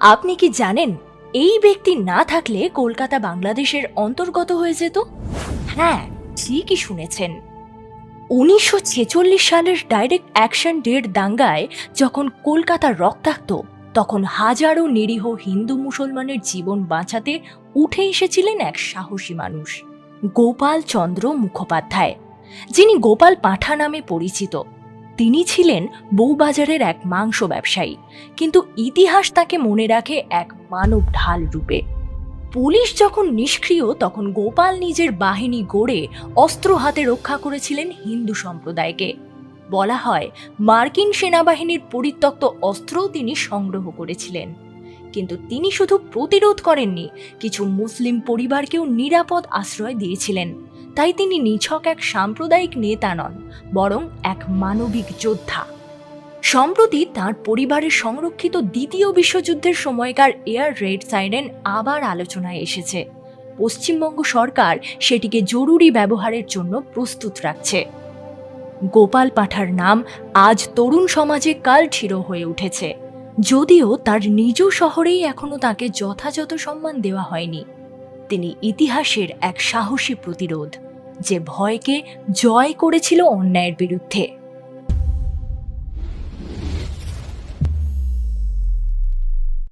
আপনি কি জানেন, এই ব্যক্তি না থাকলে কলকাতা বাংলাদেশের অন্তর্গত হয়ে যেত? হ্যাঁ ঠিকই শুনেছেন। উনিশশো ছেচল্লিশ সালের ডাইরেক্ট অ্যাকশন ডের দাঙ্গায় যখন কলকাতা রক্তাক্ত, তখন হাজারো নিরীহ হিন্দু মুসলমানের জীবন বাঁচাতে উঠে এসেছিলেন এক সাহসী মানুষ, গোপাল চন্দ্র মুখোপাধ্যায়, যিনি গোপাল পাঁঠা নামে পরিচিত। তিনি ছিলেন বউবাজারের এক মাংস ব্যবসায়ী, কিন্তু ইতিহাস তাকে মনে রাখে এক মানব ঢাল রূপে। পুলিশ যখন নিষ্ক্রিয়, তখন গোপাল নিজের বাহিনী গড়ে অস্ত্র হাতে রক্ষা করেছিলেন হিন্দু সম্প্রদায়কে। বলা হয়, মার্কিন সেনাবাহিনীর পরিত্যক্ত অস্ত্রও তিনি সংগ্রহ করেছিলেন। কিন্তু তিনি শুধু প্রতিরোধ করেননি, কিছু মুসলিম পরিবারকেও নিরাপদ আশ্রয় দিয়েছিলেন। তাই তিনি নিছক এক সাম্প্রদায়িক নেতা নন, বরং এক মানবিক যোদ্ধা। সম্প্রতি তার পরিবারের সংরক্ষিত দ্বিতীয় বিশ্বযুদ্ধের সময়কার এয়ার রেড সাইরেন আবার আলোচনায় এসেছে। পশ্চিমবঙ্গ সরকার সেটিকে জরুরি ব্যবহারের জন্য প্রস্তুত রাখছে। গোপাল পাঠার নাম আজ তরুণ সমাজে কালঠির হয়ে উঠেছে। যদিও তার নিজ শহরেই এখনও তাকে যথাযথ সম্মান দেওয়া হয়নি। তিনি ইতিহাসের এক সাহসী প্রতিরোধ। যে ভয়কে জয় করেছিল অন্যায়ের বিরুদ্ধে।